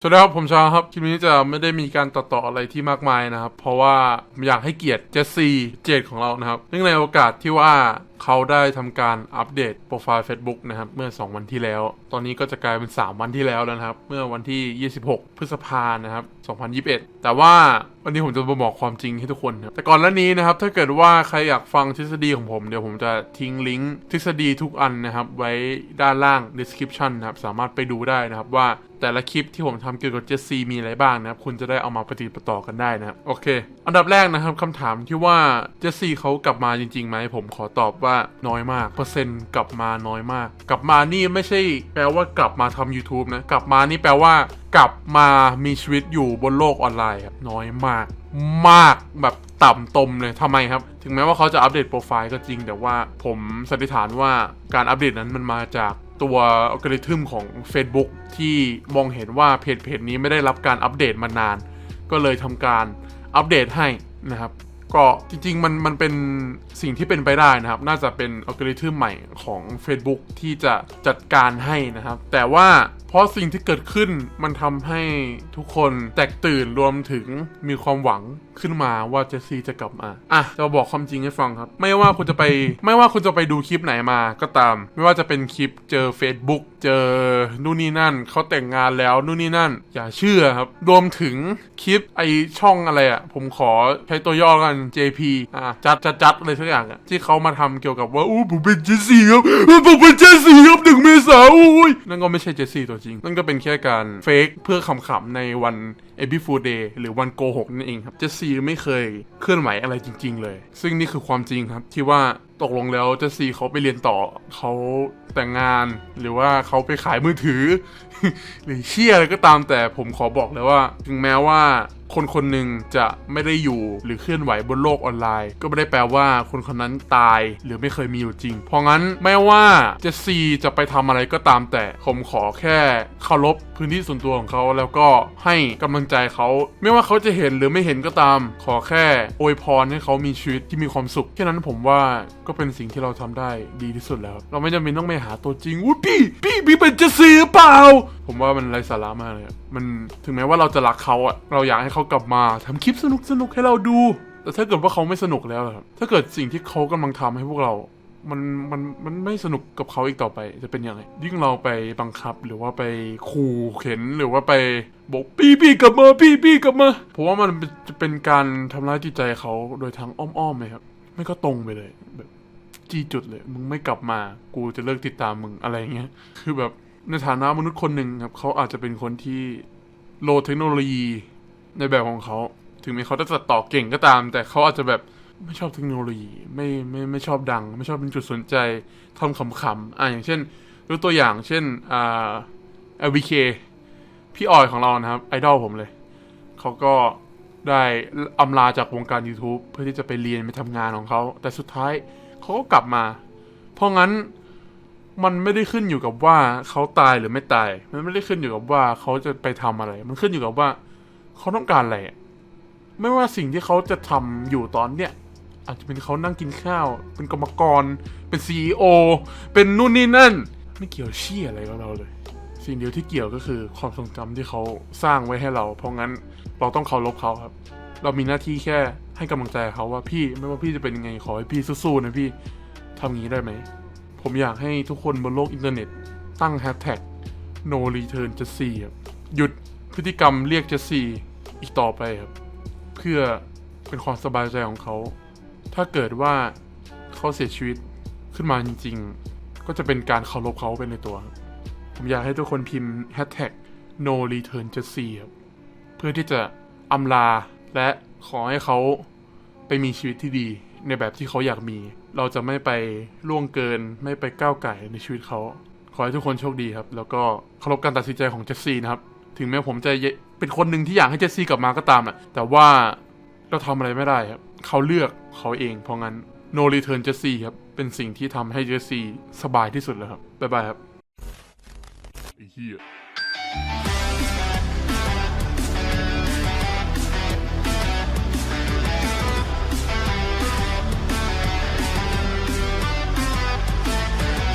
สวัสดีครับผมชาครับคลิปนี้จะไม่ได้มีการตัดต่ออะไรที่มากมายนะครับ เพราะว่าอยากให้เกียรติเจสซี่เจดของเรานะครับเนื่องในโอกาสที่ว่า เขาได้ทำการอัปเดตโปรไฟล์ Facebook นะครับเมื่อ 2 วันที่แล้ว ตอนนี้ก็จะกลายเป็น 3 วันที่แล้วแล้วนะครับ เมื่อวันที่ 26 พฤษภานะครับ 2021 แต่ว่าวันนี้ผมจะมาบอกความจริงให้ทุกคนครับแต่ก่อนหน้านี้นะครับ ถ้าเกิดว่าใครอยากฟังทฤษฎีของผมเดี๋ยวผมจะทิ้งลิงก์ทฤษฎีทุกอันนะครับ ไว้ด้านล่าง description นะครับสามารถไปดูได้นะครับว่าแต่ละคลิปที่ผมทำเกี่ยวกับเจสซีมีอะไรบ้างนะครับ คุณจะได้เอามาปฏิดประต่อกันได้นะครับโอเค อันดับแรกนะครับคำถามที่ว่าเจสซีเขากลับมาจริงๆไหมผมขอตอบว่าน้อยมาก เปอร์เซ็นต์กลับมาน้อยมาก กลับมานี่ไม่ใช่แปลว่ากลับมาทำ YouTube นะ กลับมานี่แปลว่ากลับมามีชีวิตอยู่บนโลกออนไลน์ครับน้อยมาก มากแบบต่ำตมเลยทำไมครับ ถึงแม้ว่าเขาจะอัปเดตโปรไฟล์ก็จริง แต่ว่าผมสันนิษฐานว่าการอัปเดตนั้นมันมาจากตัวอัลกอริทึมของ Facebook ที่มองเห็นว่าเพจเพจนี้ไม่ได้รับการอัปเดตมานาน ก็เลยทำการอัปเดตให้นะครับ ก็จริงๆ มันมันเป็นสิ่งที่เป็นไปได้นะครับ น่าจะเป็นอัลกอริทึมใหม่ของ Facebook ที่จะจัดการให้นะครับ แต่ว่าเพราะสิ่งที่เกิดขึ้นมันทำให้ทุกคนแตกตื่นรวมถึงมีความหวังขึ้นมาว่าเจสซี่จะกลับมาอะจะบอกความจริงให้ฟังครับ ไม่ว่าคุณจะไปไม่ว่าคุณจะไปดูคลิปไหนมาก็ตาม ไม่ว่าจะเป็นคลิปเจอ Facebook เจอนู่นนี่นั่นเขาแต่งงานแล้วนู่นนี่นั่น อย่าเชื่อครับ รวมถึงคลิปไอช่องอะไรอะ ผมขอใช้ตัวย่อกัน JP อะจัดจัดจัดอะไรสักอย่างอะที่เขามาทำเกี่ยวกับว่าอู้ผมเป็นเจสซี่ครับผมเป็นเจสซี่ครับหนึ่งเมษาอุ้ยนั่นก็ไม่ใช่เจสซี่ตัวจริง นั่นก็เป็นแค่การเฟกเพื่อขำๆในวันเอพิฟูเดย์หรือวันโกหกนั่นเองครับเจสซี่ไม่เคยเคลื่อนไหวอะไรจริง ๆ เลย ซึ่งนี่คือความจริงครับที่ว่า ตกลงแล้วเจสซี่เขาไปเรียนต่อเขาแต่งงานหรือว่าเขาไปขายมือถือ หรือเชี่ยอะไรก็ตามแต่ผมขอบอกเลยว่า ถึงแม้ว่า คนคนหนึ่งจะไม่ได้อยู่หรือเคลื่อนไหวบนโลกออนไลน์ ก็ไม่ได้แปลว่าคนคนนั้นตายหรือไม่เคยมีอยู่จริง เพราะงั้นไม่ว่าเจสซี่จะไปทำอะไรก็ตามแต่ผมขอแค่เคารพพื้นที่ส่วนตัวของเขาแล้วก็ให้กำลังใจเขาไม่ว่าเขาจะเห็นหรือไม่เห็นก็ตาม ขอแค่อวยพรให้เขามีชีวิตที่มีความสุขแค่นั้นผมว่าก็เป็นสิ่งที่เราทำได้ดีที่สุดแล้ว เราไม่จำเป็นต้องไปหาตัวจริงอุ้ยพี่พี่พี่เป็นเจสซี่หรือเปล่า ผมว่ามันไร้สาระมากเลยมันถึงแม้ว่าเราจะรักเขาอะเราอยากให้เขากลับมาทำคลิปสนุกสนุกๆให้เราดู แต่ถ้าเกิดว่าเขาไม่สนุกแล้วล่ะครับถ้าเกิดสิ่งที่เขากำลังทำให้พวกเรา มันมันมันไม่สนุกกับเขาอีกต่อไปจะเป็นยังไงยิ่งเราไปบังคับหรือว่าไปขู่เข็นหรือว่าไปบอกพี่พี่กลับมาพี่พี่กลับมาผมว่ามันจะเป็นการทำร้ายจิตใจเขาโดยทางอ้อมๆเลยครับ ไม่ก็ตรงไปเลยแบบจี้จุดเลย มึงไม่กลับมา กูจะเลิกติดตามมึงอะไรเงี้ย คือแบบ ในฐานะมนุษย์คนหนึ่งครับเขาอาจจะเป็นคนที่โลเทคโนโลยีในแบบของเขา ถึงแม้เขาจะตัดต่อเก่งก็ตาม แต่เขาอาจจะแบบไม่ชอบเทคโนโลยี ไม่ไม่ไม่ชอบดัง ไม่ชอบเป็นจุดสนใจทำขำๆอะอย่างเช่นยกตัวอย่างเช่นอ่า LVK พี่ออยของเรานะครับ ไอดอลผมเลย เขาก็ได้อำลาจากวงการ YouTube เพื่อที่จะไปเรียนไปทำงานของเขา แต่สุดท้ายเขาก็กลับมา เพราะงั้น มันไม่ได้ขึ้นอยู่กับว่าเขาตายหรือไม่ตาย มันไม่ได้ขึ้นอยู่กับว่าเขาจะไปทำอะไร มันขึ้นอยู่กับว่า เขาต้องการอะไรไม่ว่าสิ่งที่เขาจะทำอยู่ตอนเนี้ยอาจจะเป็นเขานั่งกินข้าว เป็นกรรมกร เป็นซีอเป็นนู่นนี่นั่น ไม่เกี่ยวเชี่ยอะไรกับเราเลย สิ่งเดียวที่เกี่ยวก็คือความทรงจำที่เขาสร้างไว้ให้เรา เพราะงั้นเราต้องเคารพเขาครับ เรามีหน้าที่แค่ให้กำลังใจเขาว่าพี่ ไม่ว่าพี่จะเป็นยังไงขอให้พี่สู้ๆนะพี่ทำงี้ได้ไหม ผมอยากให้ทุกคนบนโลกอินเทอร์เน็ต ตั้งแฮชแท็ก no return จะซีครับหยุดพฤติกรรมเรียกจะซีอีกต่อไปครับ เพื่อเป็นความสบายใจของเขา ถ้าเกิดว่าเขาเสียชีวิตขึ้นมาจริง ๆ ก็จะเป็นการเคารพเขาไปในตัว ผมอยากให้ทุกคนพิมพ์ hashtag no return j e s s ครับเพื่อที่จะอำลาและขอให้เขาไปมีชีวิตที่ดีในแบบที่เขาอยากมี เราจะไม่ไปล่วงเกิน ไม่ไปก้าวไก่ในชีวิตเขา ขอให้ทุกคนโชคดีครับ แล้วก็เคารพการตัดสินใจของเจสซี่นะครับ ถึงแม้ผมจะเป็นคนหนึ่งที่อยากให้เจสซี่กลับมาก็ตามแหละแต่ว่าเราทำอะไรไม่ได้ครับ เขาเลือกเขาเอง เพราะงั้น no return เจสซี่ครับ เป็นสิ่งที่ทำให้เจสซี่สบายที่สุดแล้วครับ บ๊ายบายครับไอ้เหี้ย